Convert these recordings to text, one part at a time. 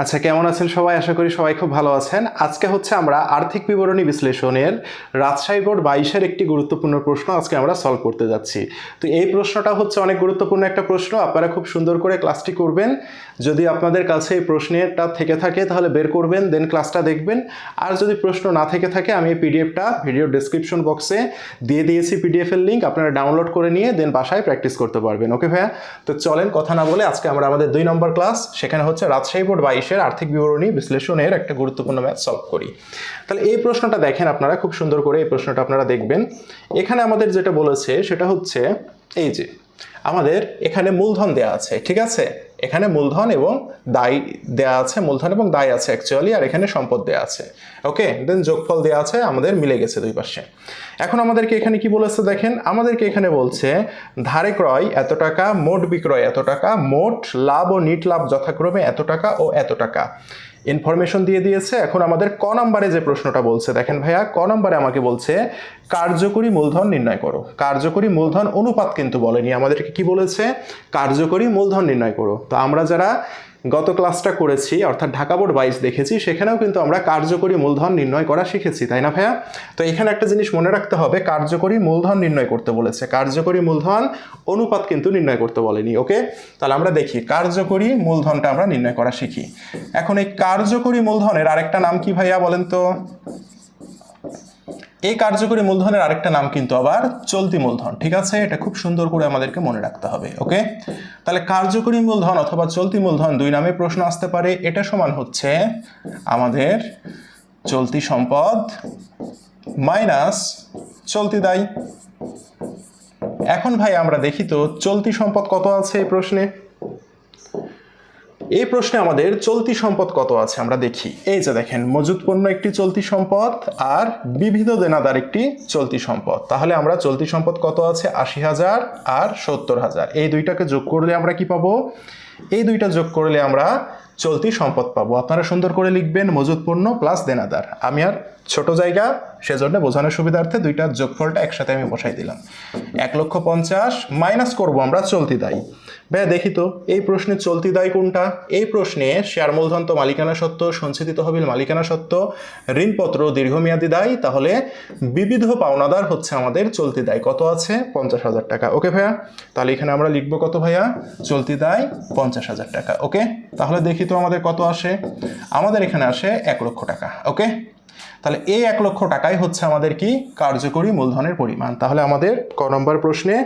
আচ্ছা কেমন আছেন সবাই? আশা করি সবাই খুব ভালো আছেন। আজকে হচ্ছে আমরা আর্থিক বিবরণী বিশ্লেষণের রাজশাহী বোর্ড বাইশের একটি গুরুত্বপূর্ণ প্রশ্ন আজকে আমরা সলভ করতে যাচ্ছি। তো এই প্রশ্নটা হচ্ছে অনেক গুরুত্বপূর্ণ একটা প্রশ্ন, আপনারা খুব সুন্দর করে ক্লাসটি করবেন। যদি আপনাদের কাছে এই প্রশ্নেরটা থেকে থাকে তাহলে বের করবেন দেন ক্লাসটা দেখবেন। আর যদি প্রশ্ন না থেকে থাকে, আমি এই পিডিএফটা ভিডিও ডেসক্রিপশন বক্সে দিয়ে দিয়েছি পিডিএফের লিঙ্ক আপনারা ডাউনলোড করে নিয়ে দেন বাসায় প্র্যাকটিস করতে পারবেন। ওকে ভাইয়া? তো চলেন, কথা না বলে আজকে আমরা আমাদের দুই নম্বর ক্লাস সেখানে হচ্ছে রাজশাহী বোর্ড বাইশের আর্থিক বিবরণী বিশ্লেষণের একটা গুরুত্বপূর্ণ ম্যাথ সলভ করি। তাহলে এই প্রশ্নটা দেখেন আপনারা, খুব সুন্দর করে এই প্রশ্নটা আপনারা দেখবেন। এখানে আমাদের যেটা বলেছে সেটা হচ্ছে, এই যে, আমাদের এখানে মূলধন দেয়া আছে, ঠিক আছে? এখানে মূলধন এবং দায় দেয়া আছে, মূলধন এবং দায় আছে অ্যাকচুয়ালি আর এখানে সম্পদ দেয়া আছে। ওকে দেন যোগফল দেয়া আছে, আমাদের মিলে গেছে দুই পাশে। এখন আমাদেরকে এখানে কি বলেছে দেখেন? আমাদেরকে এখানে বলছে, ধারে ক্রয় এত টাকা, মোট বিক্রয় এত টাকা, মোট লাভ ও নিট লাভ যথাক্রমে এত টাকা ও এত টাকা। ইনফরমেশন দিয়ে দিয়েছে। এখন আমাদের ক নম্বরে যে প্রশ্নটা বলছে, দেখেন ভাইয়া, ক নম্বরে আমাকে বলছে, কার্যকরী মূলধন নির্ণয় করো। কার্যকরী মূলধন অনুপাত কিন্তু বলেনি, আমাদেরকে কি বলেছে? কার্যকরী মূলধন নির্ণয় করো। তো আমরা যারা গত ক্লাসটা করেছি, অর্থাৎ ঢাকা বোর্ড বাইশ দেখেছি, সেখানেও কিন্তু আমরা কার্যকরী মূলধন নির্ণয় করা শিখেছি, তাই না ভাইয়া? তো এখানে একটা জিনিস মনে রাখতে হবে, কার্যকরী মূলধন নির্ণয় করতে বলেছে। কার্যকরী মূলধন অনুপাত কিন্তু নির্ণয় করতে বলেনি ওকে তাহলে আমরা দেখি, কার্যকরী মূলধনটা আমরা নির্ণয় করা শিখি। এখন এই কার্যকরী মূলধনের আরেকটা নাম কি ভাইয়া বলেন তো? এই কার্যকরী মূলধনের আরেকটা নাম কিন্তু আবার চলতি মূলধন, ঠিক আছে? এটা খুব সুন্দর করে আমাদেরকে মনে রাখতে হবে, ওকে? তাহলে কার্যকরী মূলধন অথবা চলতি মূলধন দুই নামে প্রশ্ন আসতে পারে। এটা সমান হচ্ছে আমাদের চলতি সম্পদ মাইনাস চলতি দায়। এখন ভাই আমরা দেখি তো, চলতি সম্পদ কত আছে এই প্রশ্নে? এই প্রশ্নে আমাদের চলতি সম্পদ কত আছে আমরা দেখি। এই যে দেখেন, মজুত পণ্য একটি চলতি সম্পদ আর বিবিধ দেনাদার একটি চলতি সম্পদ। তাহলে আমরা চলতি সম্পদ কত আছে? আশি হাজার আর সত্তর হাজার। এই দুইটাকে যোগ করলে আমরা কি পাবো? এই দুইটা যোগ করলে আমরা চলতি সম্পদ পাবো। আপনারা সুন্দর করে লিখবেন মজুত পণ্য প্লাস দেনাদার। আমি আর ছোট জায়গা সেজন্য বোঝানোর সুবিধার্থে দুইটা যোগফলটা একসাথে আমি বসাই দিলাম। এক লক্ষ পঞ্চাশ মাইনাস করব আমরা চলতি দায়। ভাইয়া, দেখি তো, এই প্রশ্নে চলতি দায় কোনটা? এই প্রশ্নে শেয়ার মূলধন তো মালিকানা সত্ত্ব, সঞ্চিত তহবিল মালিকানা সত্ত্ব, ঋণপত্র দীর্ঘমেয়াদী দায়, তাহলে বিবিধ পাওনাদার হচ্ছে আমাদের চলতি দায়। কত আছে? পঞ্চাশ হাজার টাকা। ওকে ভাইয়া, তাহলে এখানে আমরা লিখব কত ভাইয়া? চলতি দায় পঞ্চাশ হাজার টাকা। ওকে, তাহলে দেখি তো আমাদের কত আসে? আমাদের এখানে আসে এক লক্ষ টাকা। ওকে? তাহলে এই এক লক্ষ টাকাই হচ্ছে আমাদের কি কার্যকরী মূলধনের পরিমাণ। তাহলে আমাদের ক নম্বর প্রশ্নে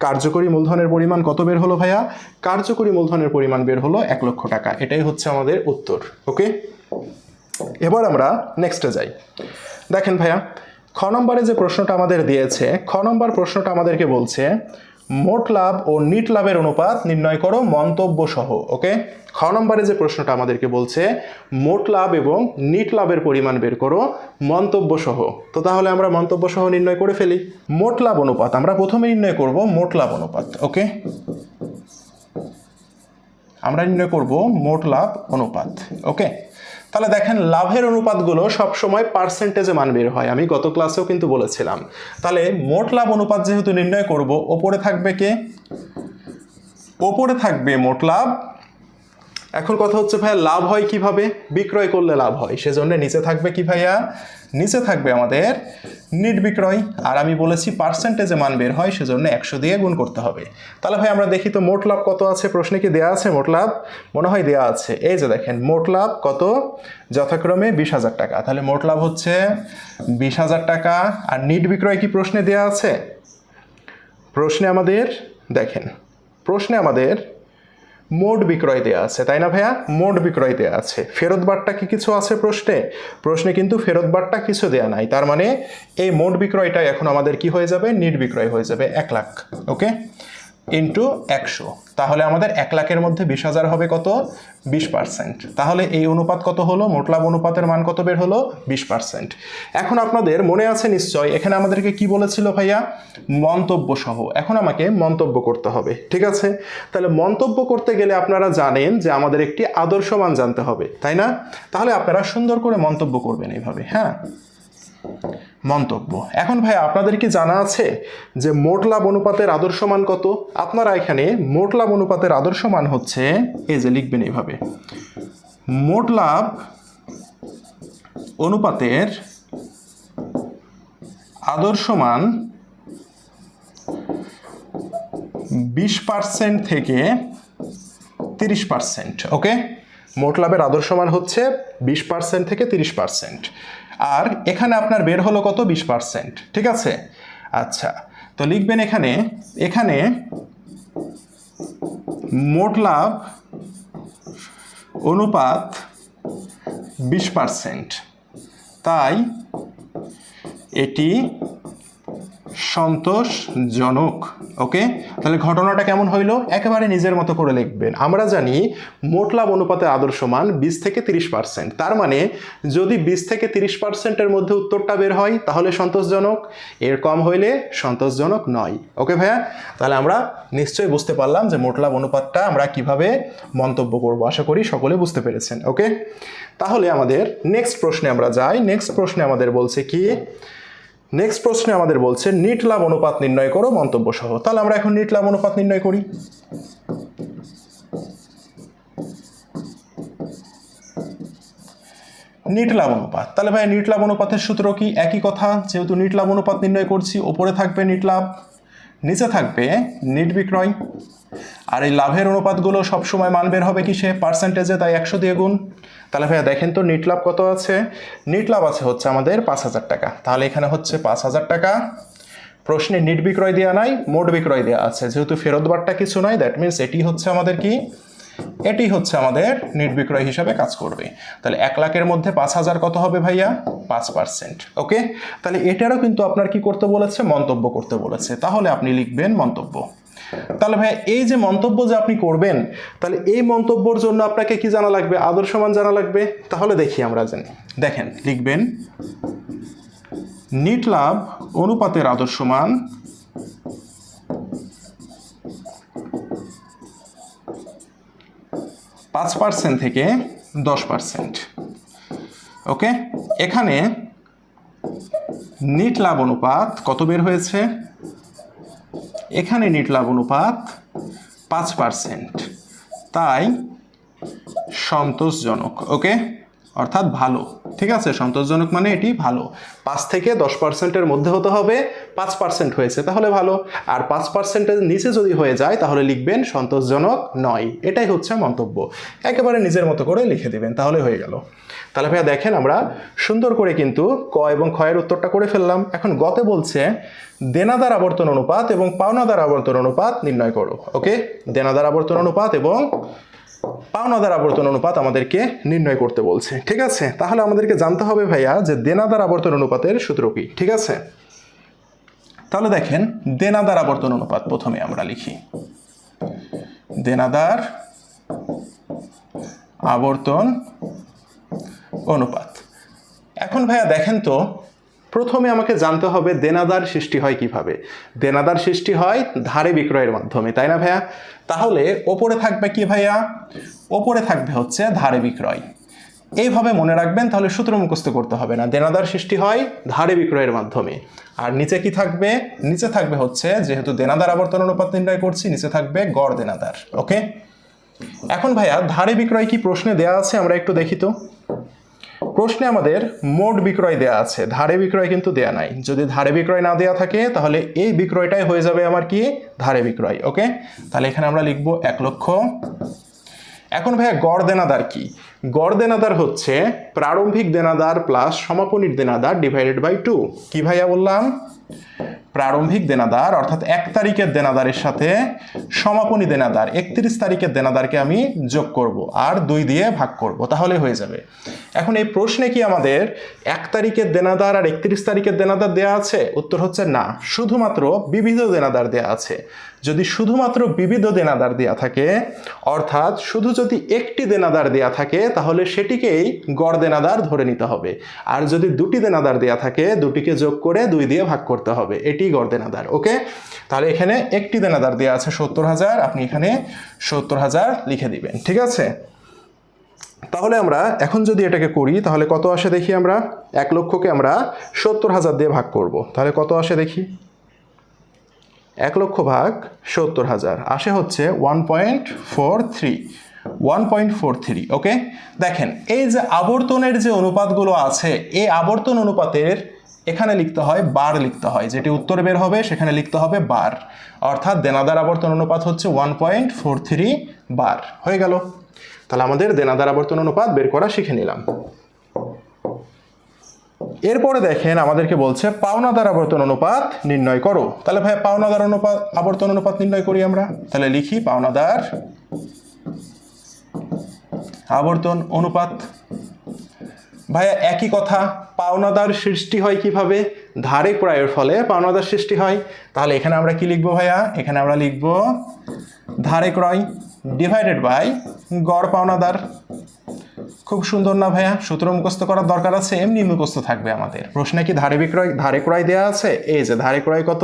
কার্যকরী মূলধনের পরিমাণ কত বের হলো ভাইয়া? কার্যকরী মূলধনের পরিমাণ বের হলো এক লক্ষ টাকা। এটাই হচ্ছে আমাদের উত্তর, ওকে? এবার আমরা নেক্সটে যাই। দেখেন ভাইয়া, খ নম্বরে যে প্রশ্নটা আমাদের দিয়েছে, খ নম্বর প্রশ্নটা আমাদেরকে বলছে মোট লাভ ও নিট লাভের অনুপাত নির্ণয় করো মন্তব্য সহ ওকে? খ নম্বরে যে প্রশ্নটা আমাদেরকে বলছে, মোট লাভ এবং নিট লাভের পরিমাণ বের করো মন্তব্য সহ তো তাহলে আমরা মন্তব্য সহ নির্ণয় করে ফেলি। মোট লাভ অনুপাত, আমরা প্রথমে নির্ণয় করব মোট লাভ অনুপাত, ওকে? আমরা নির্ণয় করব মোট লাভ অনুপাত, ওকে? তাহলে দেখেন, লাভের অনুপাতগুলো সবসময় পার্সেন্টেজে মান বের হয়। আমি গত ক্লাসেও কিন্তু বলেছিলাম। তাহলে মোট লাভ অনুপাত যেহেতু নির্ণয় করব, ওপরে থাকবে কে? ওপরে থাকবে মোট লাভ এখন কথা হচ্ছে, ভাইয়া, লাভ হয় কীভাবে? বিক্রয় করলে লাভ হয়। সেজন্য নিচে থাকবে কি, ভাইয়া? নিচে থাকবে আমাদের নিট বিক্রয়। আর আমি বলেছি পার্সেন্টেজে মান বের হয়, সেজন্য একশো দিয়ে গুণ করতে হবে। তাহলে ভাই আমরা দেখি তো মোট লাভ কত আছে? প্রশ্নে কি দেওয়া আছে মোট লাভ? মনে হয় দেওয়া আছে। এই যে দেখেন, মোট লাভ কত? যথাক্রমে বিশ হাজার টাকা। তাহলে মোট লাভ হচ্ছে বিশ হাজার টাকা। আর নিট বিক্রয় কি প্রশ্নে দেওয়া আছে? প্রশ্নে আমাদের, দেখেন, প্রশ্নে আমাদের মোট বিক্রয় দেওয়া আছে, তাই না ভাইয়া? মোট বিক্রয় দেওয়া আছে। ফেরত বারটা কি কিছু আছে প্রশ্নে? প্রশ্নে কিন্তু ফেরত বারটা কিছু দেওয়া নাই। তার মানে এই মোট বিক্রয়টা এখন আমাদের কি হয়ে যাবে? নিট বিক্রয় হয়ে যাবে এক লাখ, ওকে? ইন্টু একশো। তাহলে আমাদের এক লাখের মধ্যে বিশ হাজার হবে কত? বিশ পার্সেন্ট। তাহলে এই অনুপাত কত হলো? মোট লাভ অনুপাতের মান কত বের হলো? বিশ পার্সেন্ট। এখন আপনাদের মনে আছে নিশ্চয়, এখানে আমাদেরকে কি বলেছিল ভাইয়া? মন্তব্য সহ। এখন আমাকে মন্তব্য করতে হবে, ঠিক আছে? তাহলে মন্তব্য করতে গেলে আপনারা জানেন যে আমাদের একটি আদর্শ মান জানতে হবে, তাই না? তাহলে আপনারা সুন্দর করে মন্তব্য করবেন এইভাবে হ্যাঁ? মন্তব্য। এখন ভাই, আপনাদের কি জানা আছে যে মোট লাভ অনুপাতের আদর্শ মান কত? আপনারা এখানে মোট লাভ অনুপাতের আদর্শ মান হচ্ছে, এই যে লিখবেন এইভাবে। মোট লাভ অনুপাতের আদর্শ মান বিশ পার্সেন্ট থেকে তিরিশ পার্সেন্ট, ওকে? মোট লাভের আদর্শ মান হচ্ছে বিশ পার্সেন্ট থেকে তিরিশ পার্সেন্ট। আর এখানে আপনার বের হলো কত? বিশ পার্সেন্ট। ঠিক আছে? আচ্ছা তো লিখবেন এখানে এখানে মোট লাভ অনুপাত বিশ পার্সেন্ট। তাই এটি সন্তোষজনক ওকে তাহলে ঘটনাটা কেমন হইল? একেবারে নিজের মতো করে লিখবেন। আমরা জানি মোট লাভ অনুপাতের আদর্শ মান বিশ থেকে তিরিশ পার্সেন্ট তার মানে যদি বিশ থেকে তিরিশ পার্সেন্টের মধ্যে উত্তরটা বের হয়, তাহলে সন্তোষজনক। এর কম হইলে সন্তোষজনক নয়। ওকে ভাইয়া? তাহলে আমরা নিশ্চয়ই বুঝতে পারলাম যে মোট লাভ অনুপাতটা আমরা কীভাবে মন্তব্য করব। আশা করি সকলে বুঝতে পেরেছেন। ওকে তাহলে আমাদের নেক্সট প্রশ্নে আমরা যাই। নেক্সট প্রশ্নে আমাদের বলছে কি নেক্সট প্রশ্নে আমাদের বলছে, নিট লাভ অনুপাত নির্ণয় করো, মন্তব্য সহ। তাহলে আমরা এখন নিট লাভ অনুপাত নির্ণয় করি। নিট লাভ অনুপাত। তাহলে ভাই, নিট লাভ অনুপাতের সূত্র কি? একই কথা, যেহেতু নিট লাভ অনুপাত নির্ণয় করছি, ওপরে থাকবে নিট লাভ, নিচে থাকবে নিট বিক্রয়। আর এই লাভের অনুপাতগুলো সবসময় মান বের হবে কিসে? পার্সেন্টেজে তাই একশো দিয়ে গুণ। তাহলে ভাইয়া দেখেন তো নিট লাভ কত আছে? নিট লাভ আছে হচ্ছে আমাদের পাঁচ হাজার টাকা। তাহলে এখানে হচ্ছে পাঁচ হাজার টাকা। প্রশ্নে নিট বিক্রয় দেওয়া নাই, মোট বিক্রয় দেওয়া আছে। যেহেতু ফেরত বারটা কিছু নাই দ্যাট মিনস এটি হচ্ছে আমাদের কি? এটি হচ্ছে আমাদের নিট বিক্রয় হিসাবে কাজ করবে। তাহলে এক লাখের মধ্যে পাঁচ হাজার কত হবে ভাইয়া? পাঁচ পার্সেন্ট ওকে তাহলে এটারও কিন্তু আপনার কি করতে বলেছে? মন্তব্য করতে বলেছে। তাহলে আপনি লিখবেন মন্তব্য। তাহলে ভাই এই যে মন্তব্য যে আপনি করবেন, তাহলে এই মন্তব্যর জন্য আপনাকে কি জানা লাগবে? আদর্শমান জানা লাগবে? তাহলে দেখি আমরা জানি। দেখেন, লিখবেন, নিট লাভ অনুপাতের আদর্শমান পাঁচ পার্সেন্ট থেকে দশ পার্সেন্ট ওকে? এখানে নিট লাভ অনুপাত কত বের হয়েছে? এখানে নিট লাভ অনুপাত পাঁচ পার্সেন্ট তাই সন্তোষজনক ওকে অর্থাৎ ভালো। ঠিক আছে? সন্তোষজনক মানে এটি ভালো। পাঁচ থেকে দশ পার্সেন্টের মধ্যে হতে হবে, পাঁচ পার্সেন্ট হয়েছে, তাহলে ভালো। আর পাঁচ পার্সেন্টের নিচে যদি হয়ে যায়, তাহলে লিখবেন সন্তোষজনক নয়। এটাই হচ্ছে মন্তব্য। একেবারে নিজের মতো করে লিখে দিবেন, তাহলে হয়ে গেল। তাহলে ভাইয়া দেখেন আমরা সুন্দর করে কিন্তু ক এবং ক্ষয়ের উত্তরটা করে ফেললাম। এখন গতে বলছে, দেনাদার আবর্তন অনুপাত এবং পাওনাদার আবর্তন অনুপাত নির্ণয় করো, ওকে? দেনাদার আবর্তন অনুপাত এবং পাওনাদার আবর্তন অনুপাত আমাদেরকে নির্ণয় করতে বলছে, ঠিক আছে? তাহলে আমাদেরকে জানতে হবে ভাইয়া যে দেনাদার আবর্তন অনুপাতের সূত্র কি, ঠিক আছে? তাহলে দেখেন, দেনাদার আবর্তন অনুপাত প্রথমে আমরা লিখি। দেনাদার আবর্তন অনুপাত। এখন ভাইয়া দেখেন তো, প্রথমে আমাকে জানতে হবে দেনাদার সৃষ্টি হয় কীভাবে। দেনাদার সৃষ্টি হয় ধারে বিক্রয়ের মাধ্যমে, তাই না ভাইয়া? তাহলে ওপরে থাকবে কি ভাইয়া? ওপরে থাকবে হচ্ছে ধারে বিক্রয়। এইভাবে মনে রাখবেন, তাহলে সূত্র মুখস্থ করতে হবে না। দেনাদার সৃষ্টি হয় ধারে বিক্রয়ের মাধ্যমে। আর নিচে কি থাকবে? নিচে থাকবে হচ্ছে, যেহেতু দেনাদার আবর্তন অনুপাত নির্ণয় করছি, নিচে থাকবে গড় দেনাদার, ওকে? এখন ভাইয়া, ধারে বিক্রয় কি প্রশ্নে দেয়া আছে? আমরা একটু দেখি তো। প্রশ্নে আমাদের মোট বিক্রয় দেয়া আছে। ধারে বিক্রয় কিন্তু দেয়া নাই। যদি ধারে বিক্রয় না দেয়া থাকে, তাহলে এই বিক্রয়টাই হয়ে যাবে আমার কি? ধারে বিক্রয়, ওকে? তাহলে এখানে আমরা লিখব এক লক্ষ। এখন ভাইয়া, গড় দেনাদার কি? গড় দেনাদার হচ্ছে প্রারম্ভিক দেনাদার প্লাস সমাপনীর দেনাদার ডিভাইডেড বাই টু কি ভাইয়া বললাম? প্রারম্ভিক দেনাদার, অর্থাৎ এক তারিখের দেনাদারের সাথে সমাপনী দেনাদার, একত্রিশ তারিখের দেনাদারকে আমি যোগ করব আর দুই দিয়ে ভাগ করব, তাহলে হয়ে যাবে। এখন এই প্রশ্নে কি আমাদের এক তারিখের দেনাদার আর একত্রিশ তারিখের দেনাদার দেয়া আছে? উত্তর হচ্ছে না, শুধুমাত্র বিবিধ দেনাদার দেয়া আছে। যদি শুধুমাত্র বিবিধ দেনাদার দেয়া থাকে, অর্থাৎ শুধু যদি একটি দেনাদার দেয়া থাকে, তাহলে সেটিকেই গড় দেনাদার ধরে নিতে হবে। আর যদি দুটি দেনাদার দেয়া থাকে, দুটিকে যোগ করে দুই দিয়ে ভাগ করতে হবে। এটি গড় দেনাদার, ওকে? তাহলে এখানে একটি দেনাদার দেয়া আছে সত্তর হাজার, আপনি এখানে সত্তর হাজার লিখে দিবেন, ঠিক আছে? তাহলে আমরা এখন যদি এটাকে করি, তাহলে কত আসে দেখি আমরা? এক লক্ষকে আমরা সত্তর হাজার দিয়ে ভাগ করব। তাহলে কত আসে দেখি? এক লক্ষ ভাগ সত্তর হাজার। আসে হচ্ছে one point four three one point four three okay দেখেন, এই যে আবর্তনের যে অনুপাতগুলো আছে, এই আবর্তন অনুপাতের এখানে লিখতে হয় বার লিখতে হয়। যেটি উত্তর বের হবে, সেখানে লিখতে হবে বার। অর্থাৎ দেনাদার আবর্তন অনুপাত হচ্ছে ওয়ান পয়েন্ট ফোর থ্রি বার। হয়ে গেল। তাহলে আমাদের দেনাদার আবর্তন অনুপাত বের করা শিখে নিলাম। এরপরে দেখেন আমাদেরকে বলছে পাওনাদার আবর্তন অনুপাত নির্ণয় করো। তাহলে ভাই পাওনাদার অনুপাত, আবর্তন অনুপাত নির্ণয় করি আমরা। তাহলে লিখি পাওনাদার আবর্তন অনুপাত। ভাইয়া একই কথা, পাওনাদার সৃষ্টি হয় কীভাবে? ধারে ক্রয়ের ফলে পাওনাদার সৃষ্টি হয়। তাহলে এখানে আমরা কি লিখব ভাইয়া? এখানে আমরা লিখব ধারে ক্রয় ডিভাইডেড বাই গড় পাওনাদার। খুব সুন্দর না ভাইয়া? সূত্র মুখস্থ করার দরকার আছে, এমনি মুখস্থ থাকবে আমাদের। প্রশ্নে কি ধারে বিক্রয়, ধারে ক্রয় দেওয়া আছে? এই যে ধারে ক্রয় কত?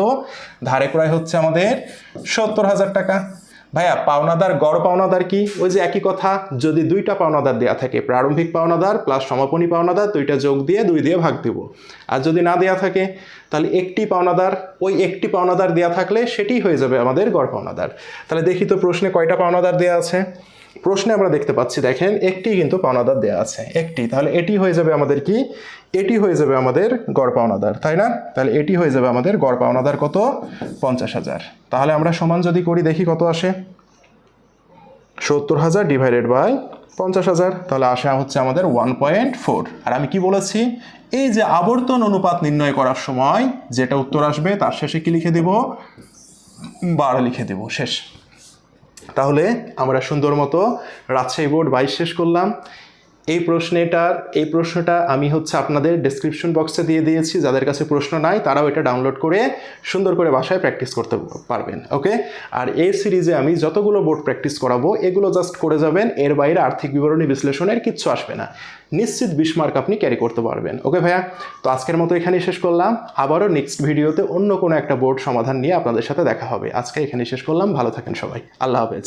ধারে ক্রয় হচ্ছে আমাদের সত্তর হাজার টাকা। ভাইয়া, পাওনাদার, গড় পাওনাদার কি? ওই যে একই কথা, যদি দুইটা পাওনাদার দেওয়া থাকে, প্রারম্ভিক পাওনাদার প্লাস সমাপনী পাওনাদার, দুইটা যোগ দিয়ে দুই দিয়ে ভাগ দিব। আর যদি না দেওয়া থাকে, তাহলে একটি পাওনাদার, ওই একটি পাওনাদার দেওয়া থাকলে সেটি হয়ে যাবে আমাদের গড় পাওনাদার। তাহলে দেখি তো প্রশ্নে কয়টা পাওনাদার দেওয়া আছে? প্রশ্নে আমরা দেখতে পাচ্ছি, দেখেন, একটি কিন্তু পাওনাদার দেওয়া আছে। একটি, তাহলে এটি হয়ে যাবে আমাদের কি? এটি হয়ে যাবে আমাদের গড় পাওনাদার, তাই না? তাহলে এটি হয়ে যাবে আমাদের গড় পাওনাদার কত? পঞ্চাশ হাজার। তাহলে আমরা সমান যদি করি, দেখি কত আসে? সত্তর হাজার ডিভাইডেড বাই পঞ্চাশ হাজার, তাহলে আসে হচ্ছে আমাদের ওয়ান পয়েন্ট ফোর আর আমি কি বলেছি? এই যে আবর্তন অনুপাত নির্ণয় করার সময় যেটা উত্তর আসবে, তার শেষে কি লিখে দেব? বার লিখে দেব, শেষ। তাহলে আমরা সুন্দর মতো রাজশাহী বোর্ড বাইশ শেষ করলাম। এই প্রশ্নটার, এই প্রশ্নটা আমি হচ্ছে আপনাদের ডেসক্রিপশন বক্সে দিয়ে দিয়েছি। যাদের কাছে প্রশ্ন নাই, তারাও এটা ডাউনলোড করে সুন্দর করে বাসায় প্র্যাকটিস করতে পারবেন ওকে আর এই সিরিজে আমি যতগুলো বোর্ড প্র্যাকটিস করাবো, এগুলো জাস্ট করে যাবেন, এর বাইরে আর্থিক বিবরণী বিশ্লেষণের কিচ্ছু আসবে না। নিশ্চিত বিশ মার্ক আপনি ক্যারি করতে পারবেন ওকে ভাইয়া? তো আজকের মতো এখানেই শেষ করলাম। আবারও নেক্সট ভিডিওতে অন্য কোনো একটা বোর্ড সমাধান নিয়ে আপনাদের সাথে দেখা হবে। আজকে এখানে শেষ করলাম। ভালো থাকেন সবাই। আল্লাহ হাফেজ।